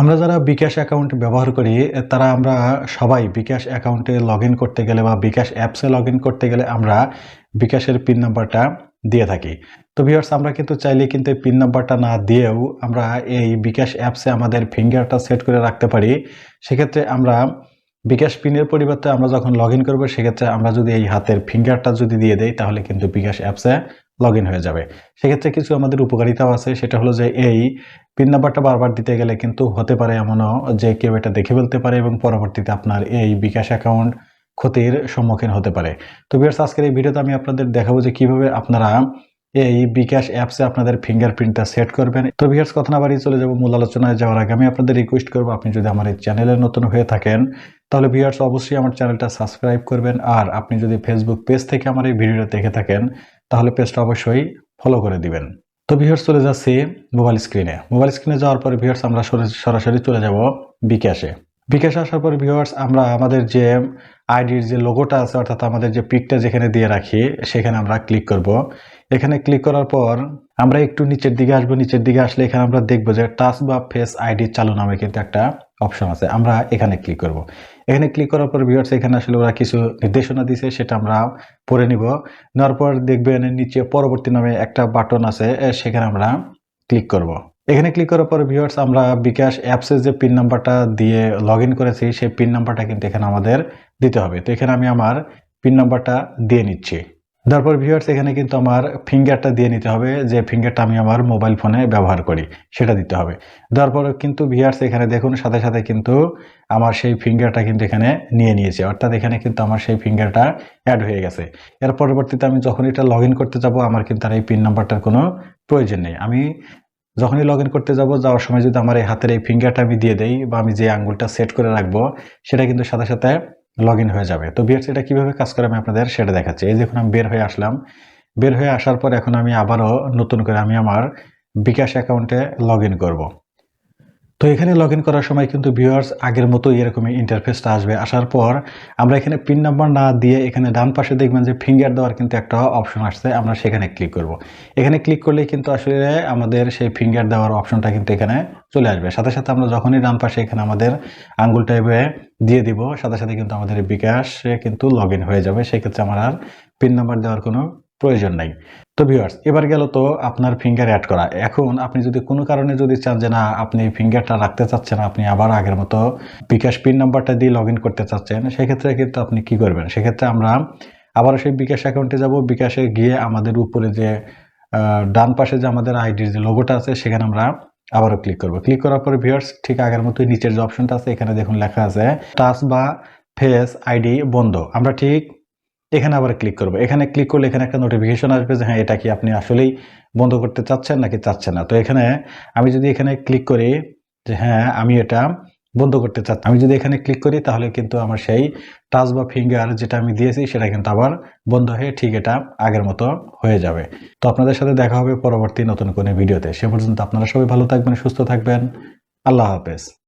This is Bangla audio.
আমরা যারা বিকাশ অ্যাকাউন্ট ব্যবহার করি, তারা আমরা সবাই বিকাশ অ্যাকাউন্টে লগ করতে গেলে বা বিকাশ অ্যাপসে লগ করতে গেলে আমরা বিকাশের পিন নাম্বারটা দিয়ে থাকি। তো ভিউয়ার্স আমরা কিন্তু চাইলে কিন্তু পিন নাম্বারটা না দিয়েও আমরা এই বিকাশ অ্যাপসে আমাদের ফিঙ্গারটা সেট করে রাখতে পারি। সেক্ষেত্রে আমরা বিকাশ পিনের পরিবর্তে আমরা যখন লগ ইন করব, সেক্ষেত্রে আমরা যদি এই হাতের ফিঙ্গারটা যদি দিয়ে দেই, তাহলে কিন্তু বিকাশ অ্যাপসে লগ হয়ে যাবে। সেক্ষেত্রে কিছু আমাদের উপকারিতাও আছে, সেটা হলো যে এই পিন নাম্বারটা বারবার দিতে গেলে কিন্তু হতে পারে এমনও যে কেউ এটা দেখে ফেলতে পারে এবং পরবর্তীতে আপনার এই বিকাশ অ্যাকাউন্ট ক্ষতির সম্মুখীন হতে পারে। তো বিয়ার্স আজকের এই ভিডিওতে আমি আপনাদের দেখাবো যে কীভাবে আপনারা এই বিকাশ অ্যাপসে আপনাদের ফিঙ্গারপ্রিন্টটা সেট করবেন। তো বিয়ার্স কথা না বাড়িয়ে চলে যাব। মূল আলোচনায় যাওয়ার আগে আমি আপনাদের রিকোয়েস্ট করব, আপনি যদি আমার এই চ্যানেলে নতুন হয়ে থাকেন, তাহলে ভিউয়ার্স অবশ্যই আমার চ্যানেলটা সাবস্ক্রাইব করবেন। আর আপনি যদি ফেসবুক পেজ থেকে আমার এই ভিডিওটা দেখে থাকেন তাহলে পেজটা অবশ্যই ফলো করে দিবেন। তো ভিউয়ার্স চলে যাচ্ছি মোবাইল স্ক্রিনে মোবাইল স্ক্রিনে যাওয়ার পরে ভিউয়ার্স আমরা সরাসরি চলে যাব বিকাশে বিকাশে আসার পর ভিউয়ার্স আমরা আমাদের যে আইডির যে লোগোটা আছে, অর্থাৎ আমাদের যে পিকটা যেখানে দিয়ে রাখি, সেখানে আমরা ক্লিক করব। এখানে ক্লিক করার পর আমরা একটু নিচের দিকে আসব। নিচের দিকে আসলে এখানে আমরা দেখব যে টাচ বা ফেস আইডি চালু নামে কিন্তু একটা অপশন আছে। আমরা এখানে ক্লিক করব। এখানে ক্লিক করার পর ভিউয়ার্স এখানে আসলে ওরা কিছু নির্দেশনা দিছে, সেটা আমরা পড়ে নিব। নেওয়ার পর দেখবেন নিচে পরবর্তী নামে একটা বাটন আছে সেখানে আমরা ক্লিক করব। এখানে ক্লিক করার পর ভিউয়ার্স আমরা বিকাশ অ্যাপসের যে পিন নাম্বারটা দিয়ে লগ করেছি, সেই পিন নাম্বারটা কিন্তু এখানে আমাদের দিতে হবে। তো এখানে আমি আমার পিন নাম্বারটা দিয়ে নিচ্ছি। তারপর ভিউয়ার্স এখানে কিন্তু আমার ফিঙ্গারটা দিয়ে নিতে হবে যে ফিঙ্গারটা আমি আমার মোবাইল ফোনে ব্যবহার করি, সেটা দিতে হবে। তারপর কিন্তু ভিউয়ার্স এখানে দেখুন, সাথে সাথে কিন্তু আমার সেই ফিঙ্গারটা কিন্তু এখানে নিয়ে নিয়েছে। অর্থাৎ এখানে কিন্তু আমার সেই ফিঙ্গারটা অ্যাড হয়ে গেছে। এর পরবর্তীতে আমি যখন এটা লগ করতে যাব, আমার কিন্তু আর এই পিন নাম্বারটার কোনো প্রয়োজন নেই। আমি যখনই লগ করতে যাব, যাওয়ার সময় যদি আমার এই হাতের এই ফিঙ্গারটা আমি দিয়ে দেই বা আমি যে আঙ্গুলটা সেট করে রাখব, সেটা কিন্তু সাথে সাথে লগ হয়ে যাবে। তো বিয়ার্স এটা কীভাবে কাজ করে আমি আপনাদের সেটা দেখাচ্ছি। এই দেখুন আমি বের হয়ে আসলাম। বের হয়ে আসার পর এখন আমি আবারও নতুন করে আমি আমার বিকাশ অ্যাকাউন্টে লগ ইন করব। তো এখানে লগ ইন করার সময় কিন্তু ভিউয়ার্স আগের মতো এরকমই ইন্টারফেসটা আসবে। আসার পর আমরা এখানে পিন নাম্বার না দিয়ে এখানে ডান পাশে দেখবেন যে ফিঙ্গার দেওয়ার কিন্তু একটা অপশন আসছে, আমরা সেখানে ক্লিক করব। এখানে ক্লিক করলে কিন্তু আসলে আমাদের সেই ফিঙ্গার দেওয়ার অপশনটা কিন্তু এখানে চলে আসবে। সাথে সাথে আমরা যখনই ডান পাশে এখানে আমাদের আঙ্গুল টাইপে দিয়ে দিব, সাথে সাথে কিন্তু আমাদের বিকাশে কিন্তু লগ হয়ে যাবে। সেক্ষেত্রে আমার আর পিন নাম্বার দেওয়ার কোনো প্রয়োজন নাই। তো ভিউয়ার্স এবার গেল তো আপনার ফিঙ্গার অ্যাড করা। এখন আপনি যদি কোনো কারণে যদি চান যে না, আপনি ফিঙ্গারটা রাখতে চাচ্ছেন, আপনি আবার আগের মতো বিকাশ পিন নাম্বারটা দিয়ে লগ করতে চাচ্ছেন, সেক্ষেত্রে কিন্তু আপনি কি করবেন? সেক্ষেত্রে আমরা আবার সেই বিকাশ অ্যাকাউন্টে যাব। বিকাশে গিয়ে আমাদের উপরে যে ডান পাশে যে আমাদের আইডির যে লোগোটা আছে, সেখানে আমরা আবারও ক্লিক করব। ক্লিক করার পরে ভিউয়ার্স ঠিক আগের মতোই নিচের যে অপশনটা আছে, এখানে দেখুন লেখা আছে টাচ বা ফেস আইডি বন্ধ। আমরা ঠিক এখানে আবার ক্লিক করব। এখানে ক্লিক করলে এখানে একটা নোটিফিকেশন আসবে যে হ্যাঁ এটা কি আপনি আসলেই বন্ধ করতে চাচ্ছেন নাকি চাচ্ছেন না? তো এখানে আমি যদি এখানে ক্লিক করি যে হ্যাঁ আমি এটা বন্ধ করতে চাচ্ছি, আমি যদি এখানে ক্লিক করি তাহলে কিন্তু আমার সেই টাচ বা ফিঙ্গার যেটা আমি দিয়েছি সেটা কিন্তু আবার বন্ধ হয়ে ঠিক এটা আগের মতো হয়ে যাবে। তো আপনাদের সাথে দেখা হবে পরবর্তী নতুন কোনো ভিডিওতে। সে পর্যন্ত আপনারা সবাই ভালো থাকবেন, সুস্থ থাকবেন। আল্লাহ হাফেজ।